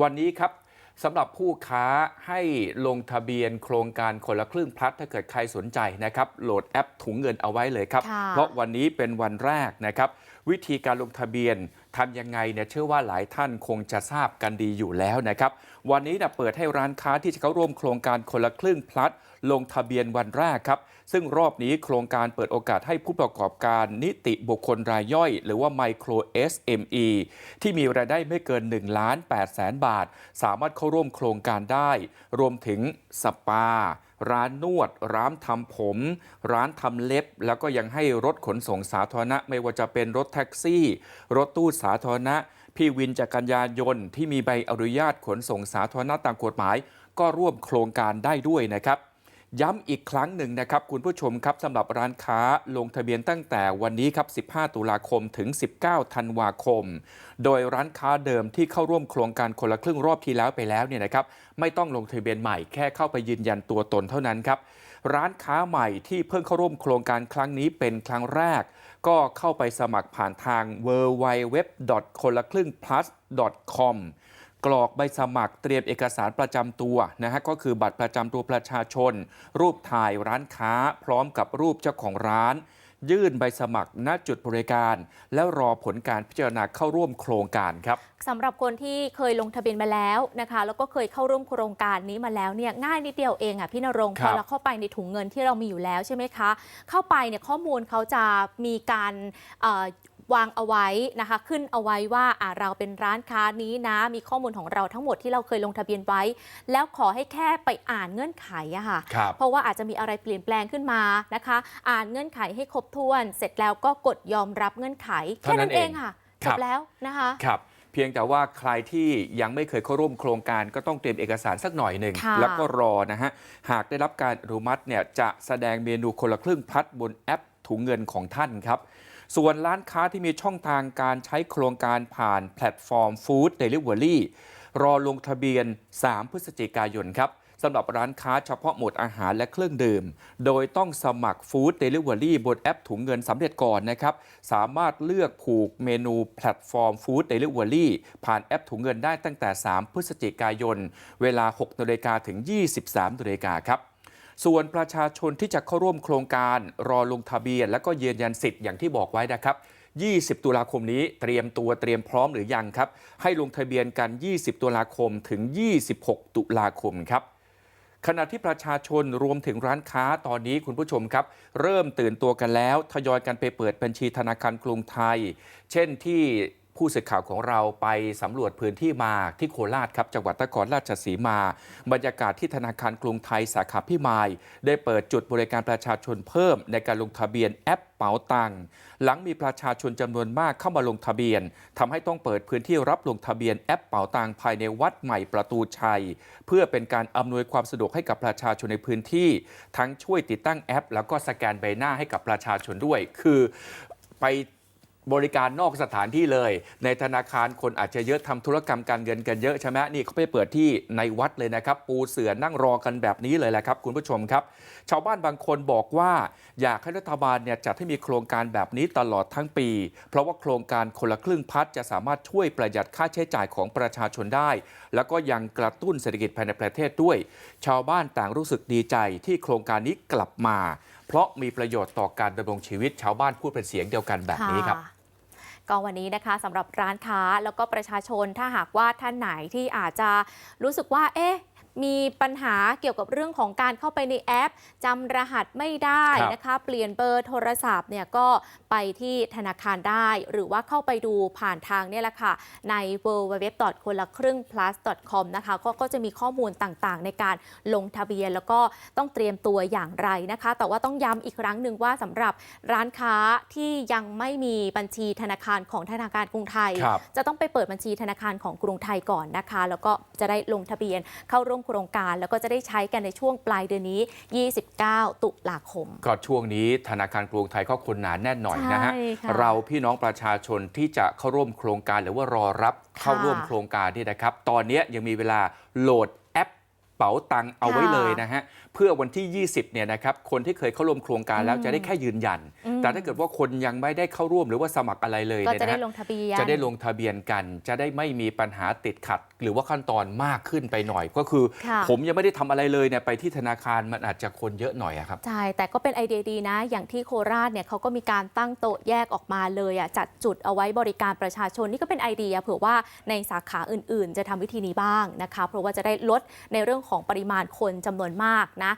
วันนี้ครับสำหรับผู้ค้าให้ลงทะเบียนโครงการคนละครึ่งพลัดถ้าเกิดใครสนใจนะครับ โหลดแอปถุงเงินเอาไว้เลยครับค่ะเพราะวันนี้เป็นวันแรกนะครับ วิธีการลงทะเบียนทำยังไงเนี่ยเชื่อว่าหลายท่านคงจะทราบกันดีอยู่แล้วนะครับ วันนี้นะเปิดให้ร้านค้าที่จะเข้าร่วมโครงการคนละครึ่งพลัด ลงทะเบียนวันแรกครับ ซึ่งรอบนี้โครงการเปิดโอกาสให้ผู้ประกอบการนิติบุคคลรายย่อย หรือว่า Micro SME ที่มีรายได้ไม่เกิน1ล้าน8แสนบาท สามารถเข้าร่วมโครงการได้ รวมถึงสปาร้านนวด ร้านทำผม ร้านทำเล็บ แล้วก็ยังให้รถขนส่งสาธารณะ ไม่ว่าจะเป็นรถแท็กซี่ รถตู้สาธารณะ พี่วินจักรยานยนต์ที่มีใบอนุญาตขนส่งสาธารณะตามกฎหมาย ก็ร่วมโครงการได้ด้วยนะครับ ย้ำอีกครั้งหนึ่งนะครับ คุณผู้ชมครับสำหรับร้านค้าลงทะเบียนตั้งแต่วันนี้ครับ 15 ตุลาคมถึง 19 ธันวาคม โดยร้านค้าเดิมที่เข้าร่วมโครงการคนละครึ่งรอบที่แล้วไปแล้วเนี่ยนะครับ ไม่ต้องลงทะเบียนใหม่แค่เข้าไปยืนยันตัวตนเท่านั้นครับร้านค้าใหม่ที่เพิ่งเข้าร่วมโครงการครั้งนี้เป็นครั้งแรก ก็เข้าไปสมัครผ่านทาง w w w คนละครึ่ง plus com กรอกใบสมัครเตรียมเอกสารประจำตัวนะฮะก็คือบัตรประจำตัวประชาชน รูปถ่ายร้านค้า พร้อมกับรูปเจ้าของร้าน ยื่นใบสมัครณจุดบริการ แล้วรอผลการพิจารณาเข้าร่วมโครงการครับสำหรับคนที่เคยลงทะเบียนมาแล้วนะคะ แล้วก็เคยเข้าร่วมโครงการนี้มาแล้วเนี่ยง่ายนิดเดียวเองอะพี่นรงค์คพรัอบเราเข้าไปในถุงเงินที่เรามีอยู่แล้วใช่ไหมคะ เข้าไปเนี่ยข้อมูลเขาจะมีการเอ่อ วางเอาไว้นะคะ ขึ้นเอาไว้ว่าอ่าเราเป็นร้านค้านี้นะ มีข้อมูลของเราทั้งหมดที่เราเคยลงทะเบียนไว้ แล้วขอให้แค่ไปอ่านเงื่อนไขอะค่ะครับเพราะว่าอาจจะมีอะไรเปลี่ยนแปลงขึ้นมานะคะ อ่านเงื่อนไขให้ครบถ้วน เสร็จแล้วก็กดยอมรับเงื่อนไขแค่นั้นเองค่ะคจรับบแล้วนะคะครับเพียงแต่ว่าใครที่ยังไม่เคยเข้าร่วมโครงการก็ต้องเตรียมเอกสารสักหน่อยหนึ่งค่ะแล้วก็รอนะฮะ หากได้รับการอนุมัติเนี่ยจะแสดงเมนูคนละครึ่งพลัดบนแอปถุงเงินของท่านครับ ส่วนร้านค้าที่มีช่องทางการใช้โครงการผ่านแพลตฟอร์มฟู้ดเดลิเวอรี่รอลงทะเบียน 3 พฤศจิกายนครับสำหรับร้านค้าเฉพาะหมวดอาหารและเครื่องดื่ม โดยต้องสมัครฟู้ดเดลิเวอรี่บนแอปถุงเงินสำเร็จก่อนนะครับ สามารถเลือกผูกเมนูแพลตฟอร์มฟู้ดเดลิเวอรี่ผ่านแอปถุงเงินได้ตั้งแต่ 3 พฤศจิกายน เวลา 6นาฬิกาถึง 23นาฬิกาครับ ส่วนประชาชนที่จะเข้าร่วมโครงการรอลงทะเบียน และก็ยืนยันสิทธิ์อย่างที่บอกไว้นะครับ 20 ตุลาคมนี้เตรียมตัวเตรียมพร้อมหรือยังครับ ให้ลงทะเบียนกัน 20 ตุลาคมถึง 26 ตุลาคมครับขณะที่ประชาชนรวมถึงร้านค้าตอนนี้คุณผู้ชมครับ เริ่มตื่นตัวกันแล้ว ทยอยกันไปเปิดบัญชีธนาคารกรุงไทย เช่นที่ ผู้สื่อข่าวของเราไปสำรวจพื้นที่มาที่โคราชครับจังหวัดนครราชสีมา บรรยากาศที่ธนาคารกรุงไทยสาขาพิมาย ได้เปิดจุดบริการประชาชนเพิ่มในการลงทะเบียนแอปเป๋าตังค์หลังมีประชาชนจำนวนมากเข้ามาลงทะเบียนทำให้ต้องเปิดพื้นที่รับลงทะเบียนแอปเป๋าตังค์ภายในวัดใหม่ประตูชัย เพื่อเป็นการอำนวยความสะดวกให้กับประชาชนในพื้นที่ ทั้งช่วยติดตั้งแอป แล้วก็สแกนใบหน้าให้กับประชาชนด้วย คือไป บริการนอกสถานที่เลย ในธนาคารคนอาจจะเยอะทำธุรกรรมการเงินกันเยอะใช่ไหมนี่เขาไปเปิดที่ในวัดเลยนะครับ ปูเสือนั่งรอกันแบบนี้เลยแหละครับ คุณผู้ชมครับ ชาวบ้านบางคนบอกว่าอยากให้รัฐบาลเนี่ยจัดให้มีโครงการแบบนี้ตลอดทั้งปี เพราะว่าโครงการคนละครึ่งพัดจะสามารถช่วยประหยัดค่าใช้จ่ายของประชาชนได้ แล้วก็ยังกระตุ้นเศรษฐกิจภายในประเทศด้วย ชาวบ้านต่างรู้สึกดีใจที่โครงการนี้กลับมา เพราะมีประโยชน์ต่อการดำรงชีวิตชาวบ้านพูดเป็นเสียงเดียวกันแบบนี้ครับ ก็วันนี้นะคะสำหรับร้านค้าแล้วก็ประชาชนถ้าหากว่าท่านไหนที่อาจจะรู้สึกว่าเอ๊ะ มีปัญหาเกี่ยวกับเรื่องของการเข้าไปในแอปจำรหัสไม่ได้ครับนะคะเปลี่ยนเบอร์โทรศัพท์เนี่ยก็ไปที่ธนาคารได้ หรือว่าเข้าไปดูผ่านทางเนี่ยแหละค่ะใน w w w คนละครึ่ง plus com นะคะก็ก็จะมีข้อมูลต่างๆ ในการลงทะเบียน แล้วก็ต้องเตรียมตัวอย่างไรนะคะ แต่ว่าต้องย้ำอีกครั้งหนึ่งว่าสำหรับร้านค้าที่ยังไม่มีบัญชีธนาคารของธนาคารกรุงไทยครับจะต้องไปเปิดบัญชีธนาคารของกรุงไทยก่อนนะคะ แล้วก็จะได้ลงทะเบียนเข้าร่วมโครงการ แล้วก็จะได้ใช้กันในช่วงปลายเดือนนี้ 29 ตุลาคม ก็ช่วงนี้ธนาคารกรุงไทยก็คนหนาแน่นหน่อยนะฮะใช่ค่ะเราพี่น้องประชาชนที่จะเข้าร่วมโครงการหรือว่ารอรับเข้าร่วมโครงการนี่นะครับ ตอนนี้ยังมีเวลาโหลดแอปเป๋าตังค์เอาไว้ค่ะเลยนะฮะ เพื่อวันที่ 20เนี่ยนะครับคนที่เคยเข้าร่วมโครงการแล้วอืมจะได้แค่ยืนยันอืม แต่ถ้าเกิดว่าคนยังไม่ได้เข้าร่วมหรือว่าสมัครอะไรเลยก็เนี่ยจะนะได้ฮะลงทะเบียนจะได้ลงทะเบียนกัน จะได้ไม่มีปัญหาติดขัด หรือว่าขั้นตอนมากขึ้นไปหน่อย ก็คือค่ะผมยังไม่ได้ทำอะไรเลยเนี่ยไปที่ธนาคารมันอาจจะคนเยอะหน่อยอะครับใช่แต่ก็เป็นไอเดียดีนะ อย่างที่โคราชเนี่ยเขาก็มีการตั้งโต๊ะแยกออกมาเลยอะจัดจุดเอาไว้บริการประชาชนนี่ก็เป็นไอเดียเผื่อว่าในสาขาอื่น ๆ จะทำวิธีนี้บ้างนะคะ เพราะว่าจะได้ลดในเรื่องของปริมาณคนจำนวนมากนะ